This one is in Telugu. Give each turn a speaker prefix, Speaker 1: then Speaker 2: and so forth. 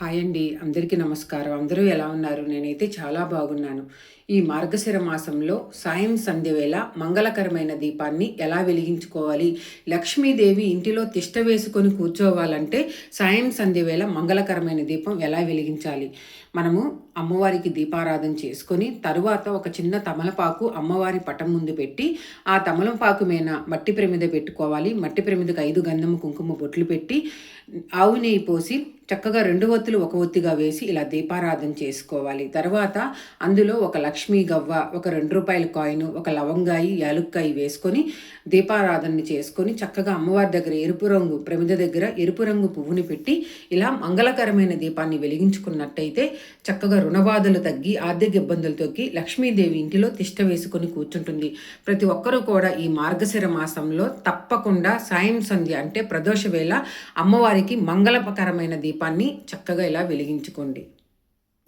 Speaker 1: హాయ్ అండి. అందరికీ నమస్కారం. అందరూ ఎలా ఉన్నారు? నేనైతే చాలా బాగున్నాను. ఈ మార్గశిర మాసంలో సాయం సంధ్య వేళ మంగళకరమైన దీపాన్ని ఎలా వెలిగించుకోవాలి? లక్ష్మీదేవి ఇంటిలో తిష్ట వేసుకొని కూర్చోవాలంటే సాయం సంధ్య వేళ మంగళకరమైన దీపం ఎలా వెలిగించాలి? మనము అమ్మవారికి దీపారాధన చేసుకొని తరువాత ఒక చిన్న తమలపాకు అమ్మవారి పటం ముందు పెట్టి ఆ తమలపాకు మీద మట్టి ప్రమిద పెట్టుకోవాలి. మట్టి ప్రమిదకు ఐదు గంధము కుంకుమ బొట్లు పెట్టి ఆవు నెయ్యి పోసి చక్కగా రెండు ఒత్తులు ఒక ఒత్తిగా వేసి ఇలా దీపారాధన చేసుకోవాలి. తర్వాత అందులో ఒక లక్ష్మీ గవ్వ ఒక రెండు రూపాయల కాయిన్ ఒక లవంగాయి యాలుక్కాయి వేసుకొని దీపారాధన చేసుకొని చక్కగా అమ్మవారి దగ్గర ఎరుపు రంగు ప్రమిద దగ్గర ఎరుపు రంగు పువ్వుని పెట్టి ఇలా మంగళకరమైన దీపాన్ని వెలిగించుకున్నట్టయితే చక్కగా రుణబాధలు తగ్గి ఆర్థిక ఇబ్బందులు తగ్గి లక్ష్మీదేవి ఇంటిలో తిష్ట వేసుకొని కూర్చుంటుంది. ప్రతి ఒక్కరూ కూడా ఈ మార్గశిర మాసంలో తప్పకుండా సాయం సంధ్య అంటే ప్రదోష వేళ అమ్మవారికి మంగళకరమైన దీపం దీపాన్ని చక్కగా ఇలా వెలిగించుకోండి.